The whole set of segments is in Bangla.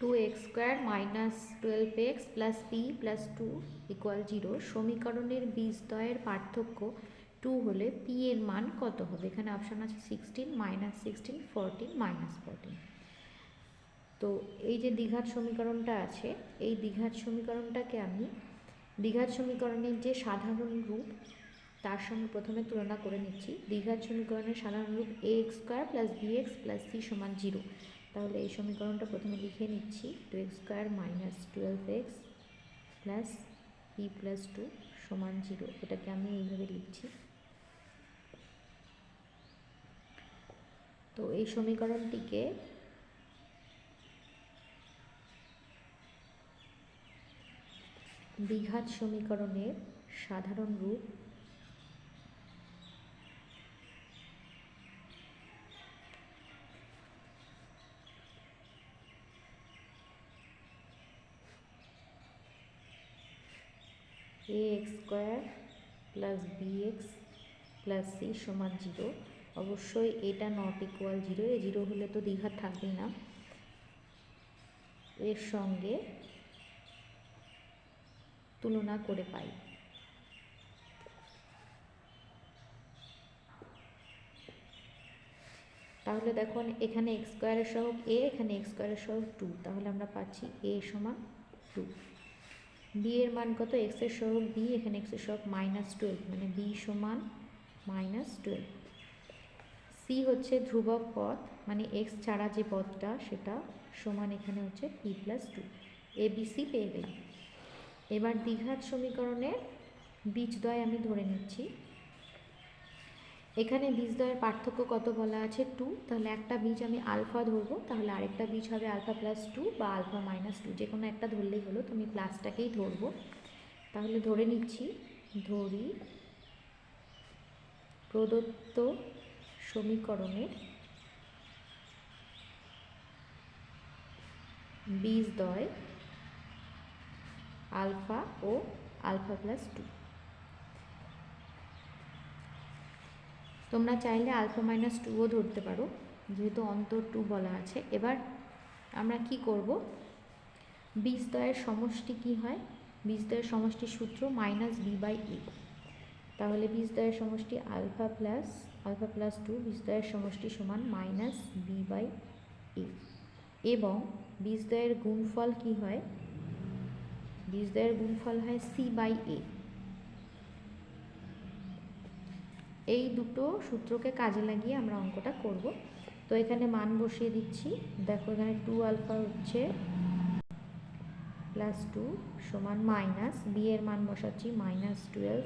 Two x square minus twelve x plus p plus two equal zero সমীকরণের বীজদ্বয়ের পার্থক্য টু হলে পি এর মান কত হবে? এখানে অপশান আছে sixteen minus sixteen fourteen minus fourteen তো এই যে দ্বিঘাত সমীকরণটা আছে, এই দ্বিঘাত সমীকরণটাকে আমি দ্বিঘাত সমীকরণের যে সাধারণ রূপ, তার সঙ্গে প্রথমে তুলনা করে নিচ্ছি। দ্বিঘাত সমীকরণের সাধারণ রূপ a x square plus b x plus c সমান জিরো তাহলে এই সমীকরণটা প্রথমে লিখে নিচ্ছি two x square minus twelve x plus p plus two সমান জিরো এটাকে আমি এইভাবে লিখছি। তো এই সমীকরণটিকে দ্বিঘাত সমীকরণের সাধারণ রূপ a x square plus b x plus c সমান জিরো অবশ্যই এটা not equal zero a zero হলে তো দ্বিঘাত থাকবেই না। এর সঙ্গে তুলনা করে পাই। তাহলে দেখুন, এখানে এক্স স্কোয়ারের সহগ এ এখানে এক্স স্কোয়ারের সহগ টু তাহলে আমরা পাচ্ছি এ সমান টু বি এর মান কত? এক্সের সহগ বি এখানে এক্সের সহগ মাইনাস টুয়েলভ মানে বি সমান মাইনাস টুয়েলভ সি হচ্ছে ধ্রুবক পথ মানে এক্স ছাড়া যে পথটা, সেটা সমান এখানে হচ্ছে p plus two a b c পেয়ে গেলাম। এবার দ্বিঘাত সমীকরণের বীজদ্বয় আমি ধরে নিচ্ছি। এখানে বীজদ্বয়ের পার্থক্য কত বলা আছে? টু তাহলে একটা বীজ আমি আলফা ধরবো, তাহলে আরেকটা বীজ হবে আলফা প্লাস টু বা আলফা মাইনাস টু যে কোনো একটা ধরলেই হলো, তো আমি প্লাসটাকেই ধরবো। তাহলে ধরে নিচ্ছি, ধরি প্রদত্ত সমীকরণের বীজদ্বয় আলফা ও আলফা প্লাস টু তোমরা চাইলে আলফা মাইনাস টুও ধরতে পারো, যেহেতু অন্তর টু বলা আছে। এবার আমরা কি করব? বীজদ্বয়ের সমষ্টি কি হয়? বীজদ্বয়ের সমষ্টির সূত্র মাইনাস বি বাই এ তাহলে বীজদ্বয়ের সমষ্টি alpha plus alpha plus two বীজদ্বয়ের সমষ্টি সমান মাইনাস বি বাই এ এবং বীজদ্বয়ের গুণফল কি হয়? বীজদ্বয়ের গুণফল হয় সি বাই এ এই দুটো সূত্রকে কাজে লাগিয়ে আমরা অঙ্কটা করব। তো এখানে মান বসিয়ে দিচ্ছি। দেখো এখানে টু আলফা হচ্ছে প্লাস টু সমান মাইনাস বি এর মান বসাচ্ছি মাইনাস টুয়েলভ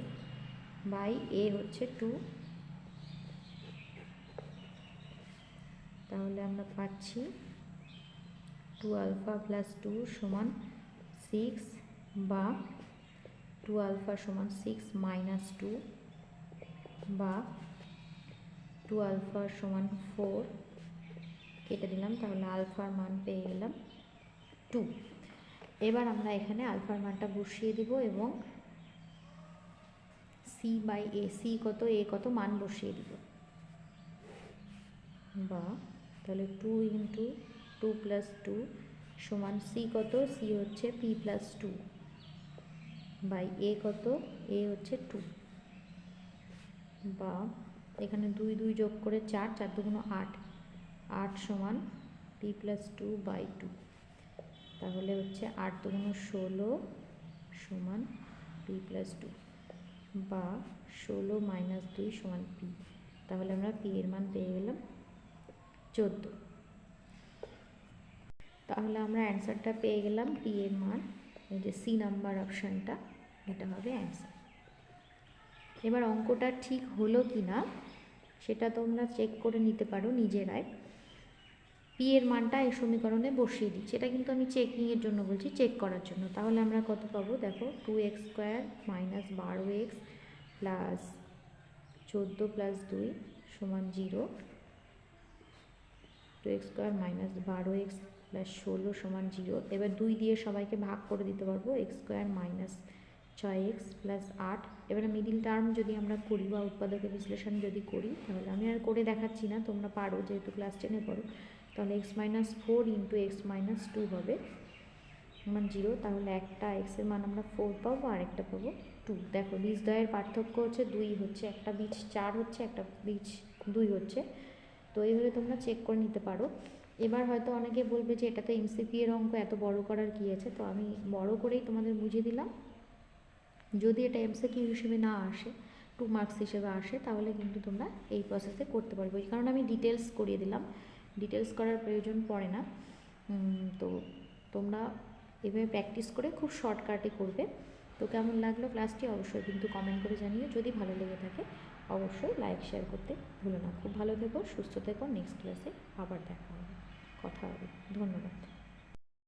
বাই এ হচ্ছে টু তাহলে আমরা পাচ্ছি টু আলফা প্লাস টু সমান সিক্স বা টু আলফা সমান সিক্স মাইনাস টু বা টু আলফা সমান ফোর কেটে দিলাম, তাহলে আলফার মান পেয়ে গেলাম টু এবার আমরা এখানে আলফার মানটা বসিয়ে দিব এবং সি বাই এ সি কত এ কত মান বসিয়ে দিব। বা তাহলে two into two plus two সমান সি কত সি হচ্ছে p plus two by a কত এ হচ্ছে টু বা এখানে দুই দুই যোগ করে চার চার দুগুণ আট আট সমান p plus two by two তাহলে হচ্ছে আট দুগুণ ষোলো সমান পি প্লাস টু বা ষোলো মাইনাস দুই সমান পি তাহলে আমরা পি এর মান পেয়ে গেলাম চোদ্দ। তাহলে আমরা অ্যান্সারটা পেয়ে গেলাম পি এর মান, এই যে সি নাম্বার অপশানটা এটা হবে অ্যান্সার এবার অঙ্কটা ঠিক হলো কি না সেটা তোমরা চেক করে নিতে পারো নিজেরাই। পি এর মানটা এই সমীকরণে বসিয়ে দিচ্ছি। এটা কিন্তু আমি চেকিংয়ের জন্য বলছি চেক করার জন্য। তাহলে আমরা কত পাবো? দেখো টু এক্স স্কোয়ার মাইনাস বারো এক্স প্লাস চোদ্দ প্লাস দুই সমান zero two x square minus বারো এক্স প্লাস ষোলো সমান জিরো এবার দুই দিয়ে সবাইকে ভাগ করে দিতে পারব। এক্স স্কোয়ার মাইনাস ছয় এক্স প্লাস আট এবারে মিডিল টার্ম যদি আমরা করি বা উৎপাদকের বিশ্লেষণ যদি করি, তাহলে আমি আর করে দেখাচ্ছি না, তোমরা পারো যেহেতু ক্লাস টেনে পড়ো। তাহলে x minus four into x minus two হবে। সমান জিরো তাহলে একটা এক্সের মান আমরা ফোর পাবো, আর একটা পাবো টু দেখো, বীজ দয়ের পার্থক্য হচ্ছে দুই হচ্ছে, একটা বীজ চার হচ্ছে, একটা বীজ দুই হচ্ছে। তো এইভাবে তোমরা চেক করে নিতে পারো। এবার হয়তো অনেকে বলবে যে এটাতে এমসিপি এর অঙ্ক এত বড় করার কী আছে? তো আমি বড় করেই তোমাদের বুঝিয়ে দিলাম। যদি এটা এমসিকিউ হিসেবে না আসে টু মার্কস হিসেবে আসে, তাহলে কিন্তু তোমরা এই প্রসেসে করতে পারবে। এই কারণে আমি ডিটেলস করিয়ে দিলাম। ডিটেলস করার প্রয়োজন পড়ে না। তো তোমরা এভাবে প্র্যাকটিস করে খুব শর্টকাটে করবে। তো কেমন লাগল ক্লাসটি অবশ্যই কিন্তু কমেন্ট করে জানিও। যদি ভালো লেগে থাকে, অবশ্যই লাইক শেয়ার করতে ভুলো না। খুব ভালো থেকো, সুস্থ থেকো। নেক্সট ক্লাসে আবার দেখা হবে। কথা হবে। ধন্যবাদ।